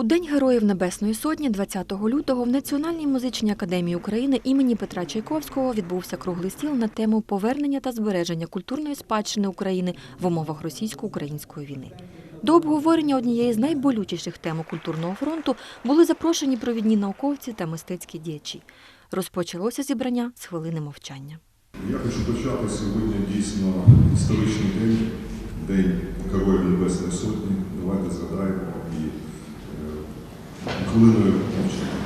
У День Героїв Небесної Сотні 20 лютого в Національній музичній академії України імені Петра Чайковського відбувся круглий стіл на тему повернення та збереження культурної спадщини України в умовах російсько-української війни. До обговорення однієї з найболючіших тем культурного фронту були запрошені провідні науковці та мистецькі діячі. Розпочалося зібрання з хвилини мовчання. Я хочу почати сьогодні дійсно історичний день, День Героїв Небесної Сотні. Давайте згадаємо хвилиною мовчання.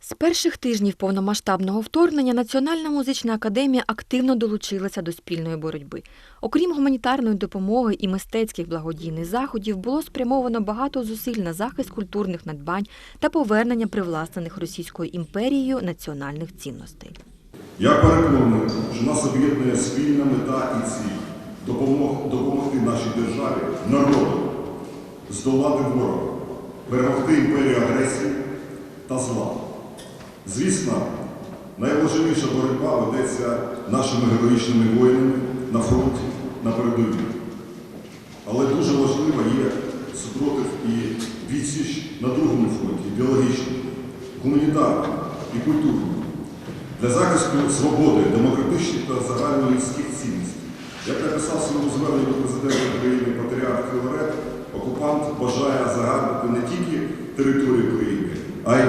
З перших тижнів повномасштабного вторгнення Національна музична академія активно долучилася до спільної боротьби. Окрім гуманітарної допомоги і мистецьких благодійних заходів, було спрямовано багато зусиль на захист культурних надбань та повернення привласнених Російською імперією національних цінностей. Я переконаний, що нас об'єднує спільна мета і ціль допомог, допомогти нашій державі, народу, здолати ворога, перемогти імперію агресії та зла. Звісно, найважливіша боротьба ведеться нашими героїчними воїнами на фронті, на передовій. Але дуже важливо є супротив і відсіч на другому фронті, ідеологічному, гуманітарному і культурному для захисту свободи, демократичних та загальнолюдських цінностей. Як написав своєму зверненні до президента України Патріарх Філарет, окупант бажає загарбати не тільки територію України, а й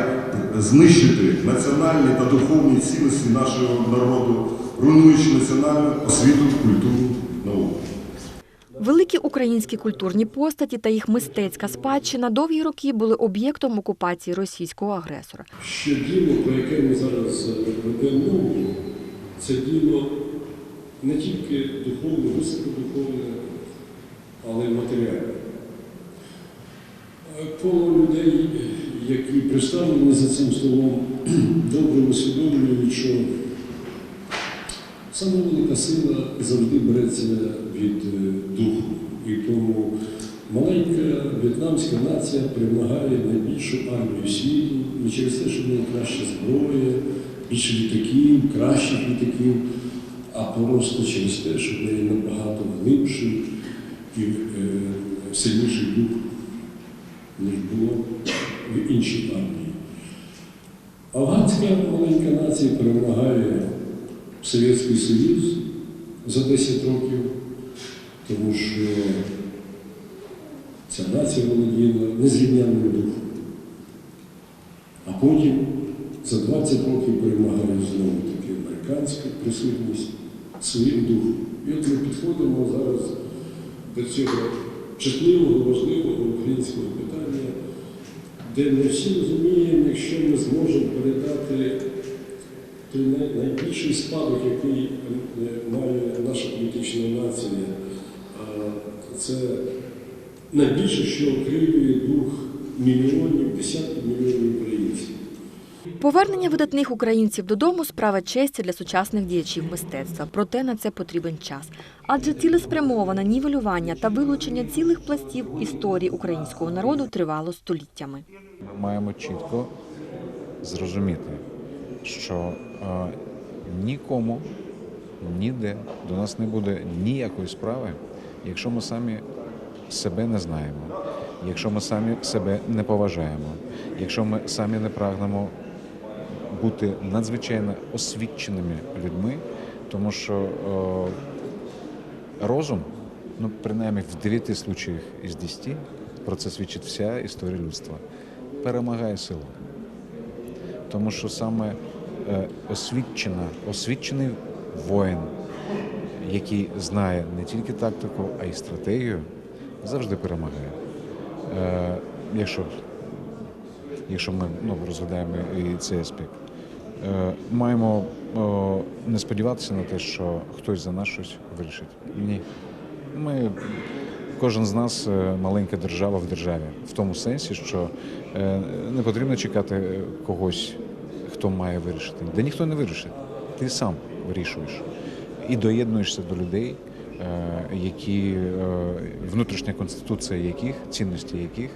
знищити національні та духовні цінності нашого народу, руйнуючи національну освіту, культуру, науку. Великі українські культурні постаті та їх мистецька спадщина довгі роки були об'єктом окупації російського агресора. що діло, про яке ми зараз е, ведемо мову, це діло не тільки духовне, високодуховне, але й матеріальне. Коло людей, які представлені за цим столом, добре усвідомлюють, що саме велика сила завжди береться від е, духу. І тому маленька в'єтнамська нація перемагає найбільшу армію світу не через те, що в неї краща зброя, більше літаків, кращих літаків, а просто через те, що в неї набагато глибший і е, сильніший дух, ніж було в іншій армії. Афганська маленька нація перемагає Совєтський Союз за 10 років, тому що ця нація володіла незрівнянним духом. А потім за 20 років перемагає знову таки американська присутність своїм духом. І от ми підходимо зараз до цього чутливого, важливого українського питання, де ми всі розуміємо, якщо ми зможемо передати той найбільший спадок, який е, має наша політична нація, це найбільше, що окрилює дух мільйонів, десятків мільйонів. Повернення видатних українців додому справа честі для сучасних діячів мистецтва. Проте на це потрібен час. Адже цілеспрямоване нівелювання та вилучення цілих пластів історії українського народу тривало століттями. Ми маємо чітко зрозуміти, що е, нікому ніде до нас не буде ніякої справи, якщо ми самі себе не знаємо, якщо ми самі себе не поважаємо, якщо ми самі не прагнемо бути надзвичайно освіченими людьми, тому що е, розум, ну принаймні в 9 случаях із 10, про це свідчить вся історія людства, перемагає силу. Тому що саме е, освічена, освічений воїн, який знає не тільки тактику, а й стратегію, завжди перемагає. Е, якщо, якщо ми ну, розглядаємо і цей аспект. Е, маємо не сподіватися на те, що хтось за нас щось вирішить. Ні. Ми, кожен з нас е, маленька держава в державі, в тому сенсі, що е, не потрібно чекати е, когось, хто має вирішити. Де ніхто не вирішить. Ти сам вирішуєш і доєднуєшся до людей, е, які е, внутрішня конституція яких, цінності яких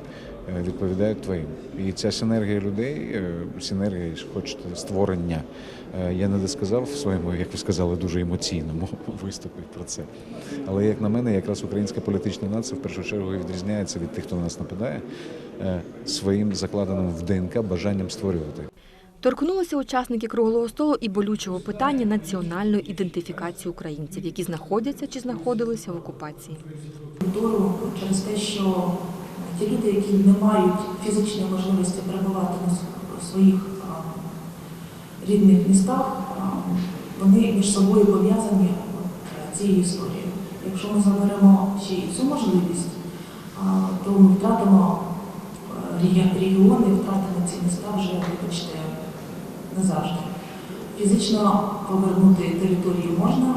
е, відповідають твоїм. І ця синергія людей, е, синергія, хочете, створення. Е, Я не досказав в своєму, як ви сказали, дуже емоційному виступі про це. Але як на мене, якраз українська політична нація в першу чергу відрізняється від тих, хто на нас нападає, е, своїм закладеним в ДНК бажанням створювати. Торкнулися учасники круглого столу і болючого питання національної ідентифікації українців, які знаходяться чи знаходилися в окупації. культуру через те, що ті люди, які не мають фізичної можливості перебувати на своїх рідних містах, вони між собою пов'язані цією історією. Якщо ми заберемо ще й цю можливість, то ми втратимо е, регіони, втратимо ці міста вже, вибачте, назавжди. Фізично повернути територію можна,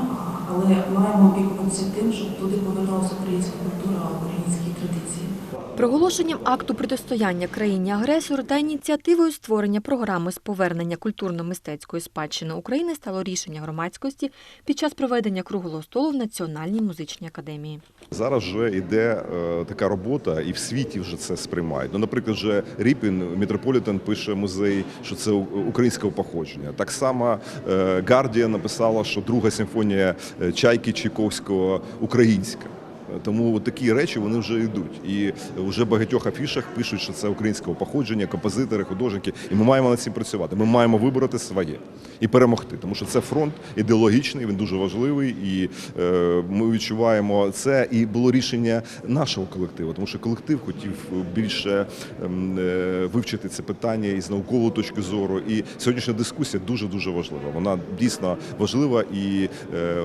але маємо опікуватися тим, щоб туди повернулася українська культура, українські традиції. Проголошенням акту протистояння країні-агресору та ініціативою створення програми з повернення культурно-мистецької спадщини України стало рішення громадськості під час проведення круглого столу в Національній музичній академії. Зараз вже йде е, така робота, і в світі вже це сприймають. Ну, наприклад, вже Ріпін, Метрополітен пише музей, що це українського походження. Так само е, Гардія написала, що друга симфонія е, Чайки Чайковського українська. Тому такі речі вони вже йдуть. І вже багатьох афішах пишуть, що це українського походження, композитори, художники. І ми маємо над цим працювати. Ми маємо вибороти своє і перемогти. Тому що це фронт ідеологічний, він дуже важливий. І е, ми відчуваємо це. І було рішення нашого колективу, тому що колектив хотів більше ем, е, вивчити це питання із наукової точки зору. І сьогоднішня дискусія дуже дуже важлива. Вона дійсно важлива і е,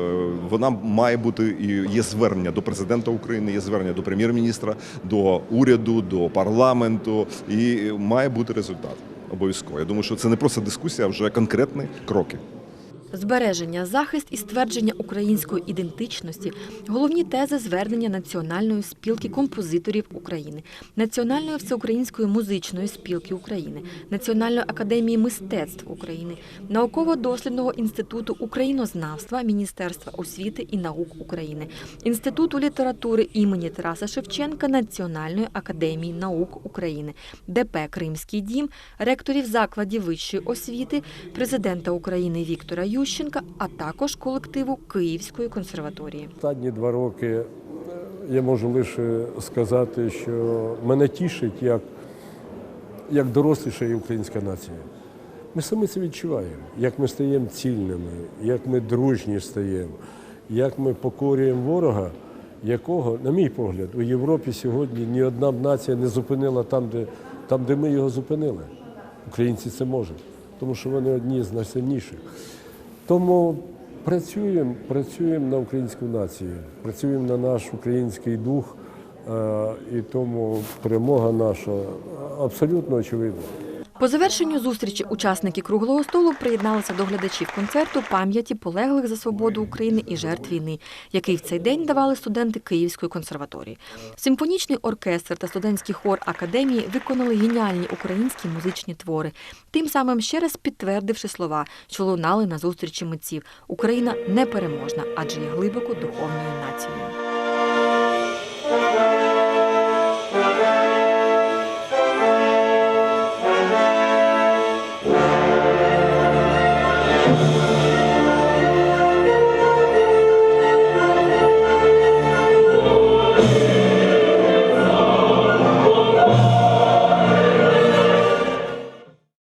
вона має бути і є звернення до президента України, є звернення до прем'єр-міністра, до уряду, до парламенту, і має бути результат. Обов'язково. Я думаю, що це не просто дискусія, а вже конкретні кроки. Збереження, захист і ствердження української ідентичності головні тези звернення Національної спілки композиторів України, Національної всеукраїнської музичної спілки України, Національної академії мистецтв України, науково-дослідного інституту українознавства Міністерства освіти і наук України, Інституту літератури імені Тараса Шевченка Національної академії наук України, ДП Кримський дім, ректорів закладів вищої освіти, президента України Віктора Ющенка, а також колективу Київської консерваторії. Останні два роки е, я можу лише сказати, що мене тішить, як, як дорослішає українська нація. Ми самі це відчуваємо, як ми стаємо цільними, як ми дружні стаємо, як ми покорюємо ворога, якого, на мій погляд, у Європі сьогодні ні одна б нація не зупинила там, де, там, де ми його зупинили. Українці це можуть, тому що вони одні з найсильніших. Тому працюємо, працюємо на українську націю, працюємо на наш український дух, е, і тому перемога наша абсолютно очевидна. По завершенню зустрічі учасники круглого столу приєдналися до глядачів концерту пам'яті полеглих за свободу України і жертв війни, який в цей день давали студенти Київської консерваторії. Симфонічний оркестр та студентський хор академії виконали геніальні українські музичні твори, тим самим ще раз підтвердивши слова, що лунали на зустрічі митців. Україна непереможна, адже є глибоко духовною нацією.